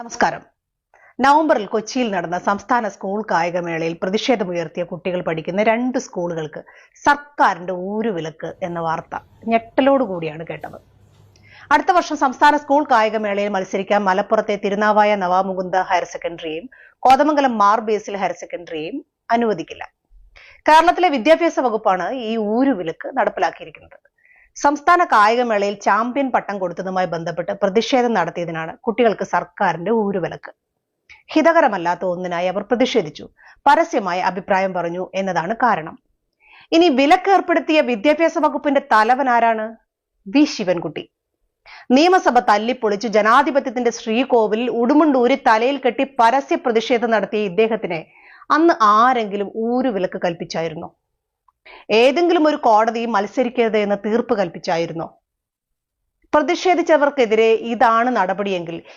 നമസ്കാരം. നവംബറിൽ കൊച്ചിയിൽ നടന്ന സംസ്ഥാന സ്കൂൾ കായികമേളയിൽ പ്രതിഷേധമുയർത്തിയ കുട്ടികൾ പഠിക്കുന്ന രണ്ട് സ്കൂളുകൾക്ക് സർക്കാരിന്റെ ഊരുവിലക്ക് എന്ന വാർത്ത ഞെട്ടലോടുകൂടിയാണ് കേട്ടത്. അടുത്ത വർഷം സംസ്ഥാന സ്കൂൾ കായികമേളയിൽ മത്സരിക്കാൻ മലപ്പുറത്തെ തിരുനാവായ നവാമുകുന്ദ ഹയർ സെക്കൻഡറിയും കോതമംഗലം മാർ ബേസിൽ ഹയർ സെക്കൻഡറിയും അനുവദിക്കില്ല. കേരളത്തിലെ വിദ്യാഭ്യാസ വകുപ്പാണ് ഈ ഊരുവിലക്ക് നടപ്പിലാക്കിയിരിക്കുന്നത്. സംസ്ഥാന കായികമേളയിൽ ചാമ്പ്യൻ പട്ടം കൊടുത്തതുമായി ബന്ധപ്പെട്ട് പ്രതിഷേധം നടത്തിയതിനാണ് കുട്ടികൾക്ക് സർക്കാരിന്റെ ഊരുവിലക്ക് ഹിതകരമല്ലാത്ത ഒന്നിനായി അവർ പ്രതിഷേധിച്ചു. പരസ്യമായി അഭിപ്രായം പറഞ്ഞു എന്നതാണ് കാരണം. ഇനി വിലക്ക് ഏർപ്പെടുത്തിയ വിദ്യാഭ്യാസ വകുപ്പിന്റെ തലവൻ ആരാണ്? വി. ശിവൻകുട്ടി. നിയമസഭ തല്ലിപ്പൊളിച്ച് ജനാധിപത്യത്തിന്റെ ശ്രീകോവിലിൽ ഉടുമുണ്ടൂരി തലയിൽ കെട്ടി പരസ്യ പ്രതിഷേധം നടത്തിയ ഇദ്ദേഹത്തിനെ അന്ന് ആരെങ്കിലും ഊരുവിലക്ക് കൽപ്പിച്ചായിരുന്നോ? ഏതെങ്കിലും ഒരു കോടതി മത്സരിക്കരുത് എന്ന് തീർപ്പ് കൽപ്പിച്ചായിരുന്നോ? പ്രതിഷേധിച്ചവർക്കെതിരെ ഇതാണ് നടപടിയെങ്കിൽ